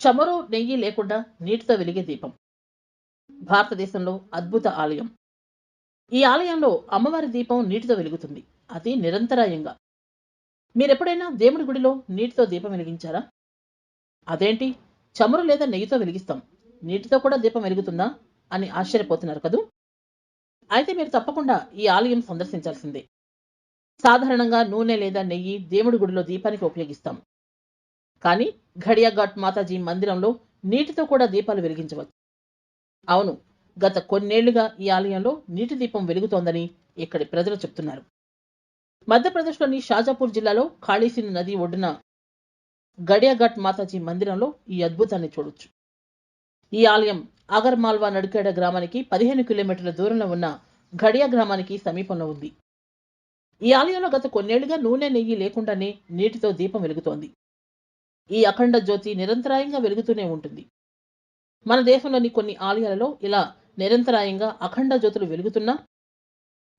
చమురు నెయ్యి లేకుండా నీటితో వెలిగే దీపం. భారతదేశంలో అద్భుత ఆలయం. ఈ ఆలయంలో అమ్మవారి దీపం నీటితో వెలుగుతుంది. అది నిరంతరాయంగా. మీరెప్పుడైనా దేవుడి గుడిలో నీటితో దీపం వెలిగించారా? అదేంటి? చమురు లేదా నెయ్యితో వెలిగిస్తాం. నీటితో కూడా దీపం వెలుగుతుందా? అని ఆశ్చర్యపోతున్నారు కదూ? అయితే మీరు తప్పకుండా ఈ ఆలయం సందర్శించాల్సిందే. సాధారణంగా నూనె లేదా నెయ్యి దేవుడి గుడిలో దీపానికి ఉపయోగిస్తాం. కానీ ఘడియాఘాట్ మాతాజీ మందిరంలో నీటితో కూడా దీపాలు వెలిగించవచ్చు. అవును గత కొన్నేళ్ళుగా ఈ ఆలయంలో నీటి దీపం వెలుగుతోందని ఇక్కడి ప్రజలు చెప్తున్నారు. మధ్యప్రదేశ్లోని షాజాపూర్ జిల్లాలో ఖాళీసిన్ నది ఒడ్డున గడియాఘాట్ మాతాజీ మందిరంలో ఈ అద్భుతాన్ని చూడొచ్చు. ఈ ఆలయం అగర్మాల్వా నడికేడ గ్రామానికి పదిహేను కిలోమీటర్ల దూరంలో ఉన్న ఘడియా గ్రామానికి సమీపంలో ఉంది. ఈ ఆలయంలో గత కొన్నేళ్ళుగా నూనె నెయ్యి లేకుండానే నీటితో దీపం వెలుగుతోంది. ఈ అఖండ జ్యోతి నిరంతరాయంగా వెలుగుతూనే ఉంటుంది. మన దేశంలోని కొన్ని ఆలయాలలో ఇలా నిరంతరాయంగా అఖండ జ్యోతులు వెలుగుతున్నా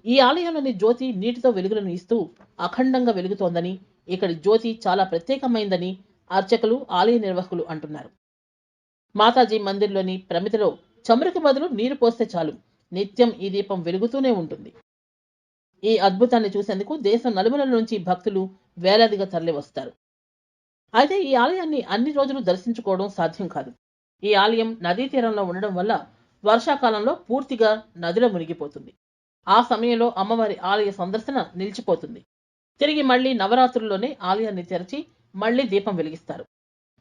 ఈ ఆలయంలోని జ్యోతి నీటితో వెలుగులను ఇస్తూ అఖండంగా వెలుగుతోందని ఇక్కడి జ్యోతి చాలా ప్రత్యేకమైందని అర్చకులు ఆలయ నిర్వాహకులు అంటున్నారు. మాతాజీ మందిర్లోని ప్రమిదలో చమురుకు బదులు నీరు పోస్తే చాలు. నిత్యం ఈ దీపం వెలుగుతూనే ఉంటుంది. ఈ అద్భుతాన్ని చూసేందుకు దేశం నలుమూలల నుంచి భక్తులు వేలాదిగా తరలి వస్తారు అయితే ఈ ఆలయాన్ని అన్ని రోజులు దర్శించుకోవడం సాధ్యం కాదు. ఈ ఆలయం నదీ తీరంలో ఉండడం వల్ల వర్షాకాలంలో పూర్తిగా నదిలో మునిగిపోతుంది. ఆ సమయంలో అమ్మవారి ఆలయ సందర్శన నిలిచిపోతుంది. తిరిగి మళ్ళీ నవరాత్రుల్లోనే ఆలయాన్ని తెరచి మళ్ళీ దీపం వెలిగిస్తారు.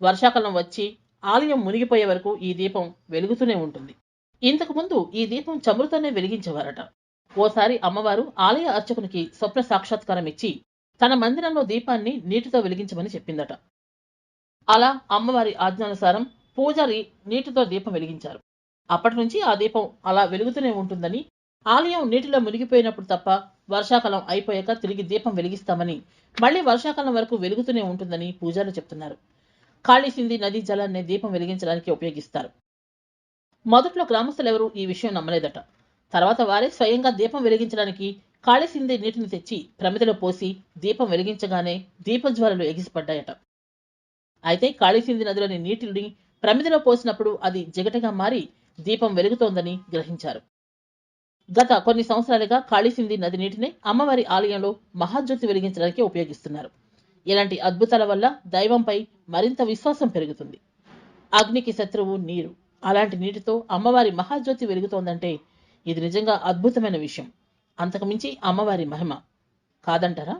వర్షాకాలం వచ్చి ఆలయం మునిగిపోయే వరకు ఈ దీపం వెలుగుతూనే ఉంటుంది. ఇంతకు ముందు ఈ దీపం చమురుతోనే వెలిగించేవారట. ఓసారి అమ్మవారు ఆలయ అర్చకునికి స్వప్న సాక్షాత్కారం ఇచ్చి తన మందిరంలో దీపాన్ని నీటితో వెలిగించమని చెప్పిందట. అలా అమ్మవారి ఆజ్ఞానుసారం పూజారి నీటితో దీపం వెలిగించారు. అప్పటి నుంచి ఆ దీపం అలా వెలుగుతూనే ఉంటుందని ఆలయం నీటిలో మునిగిపోయినప్పుడు తప్ప వర్షాకాలం అయిపోయాక తిరిగి దీపం వెలిగిస్తామని మళ్ళీ వర్షాకాలం వరకు వెలుగుతూనే ఉంటుందని పూజారులు చెప్తున్నారు. కాళీసింది నదీ జలాన్ని దీపం వెలిగించడానికి ఉపయోగిస్తారు. మొదట్లో గ్రామస్తులెవరూ ఈ విషయం నమ్మలేదట. తర్వాత వారే స్వయంగా దీపం వెలిగించడానికి కాళీసింది నీటిని తెచ్చి ప్రమిదలో పోసి దీపం వెలిగించగానే దీపజ్వాలలు ఎగిసిపడ్డాయట. అయితే కాళీసింది నదిలోని నీటిని ప్రమిదలో పోసినప్పుడు అది జిగటగా మారి దీపం వెలుగుతోందని గ్రహించారు. గత కొన్ని సంవత్సరాలుగా కాళీసింది నది నీటిని అమ్మవారి ఆలయంలో మహాజ్యోతి వెలిగించడానికి ఉపయోగిస్తున్నారు. ఇలాంటి అద్భుతాల వల్ల దైవంపై మరింత విశ్వాసం పెరుగుతుంది. అగ్నికి శత్రువు నీరు. అలాంటి నీటితో అమ్మవారి మహాజ్యోతి వెలుగుతోందంటే ఇది నిజంగా అద్భుతమైన విషయం. అంతకుమించి అమ్మవారి మహిమ కాదంటారా?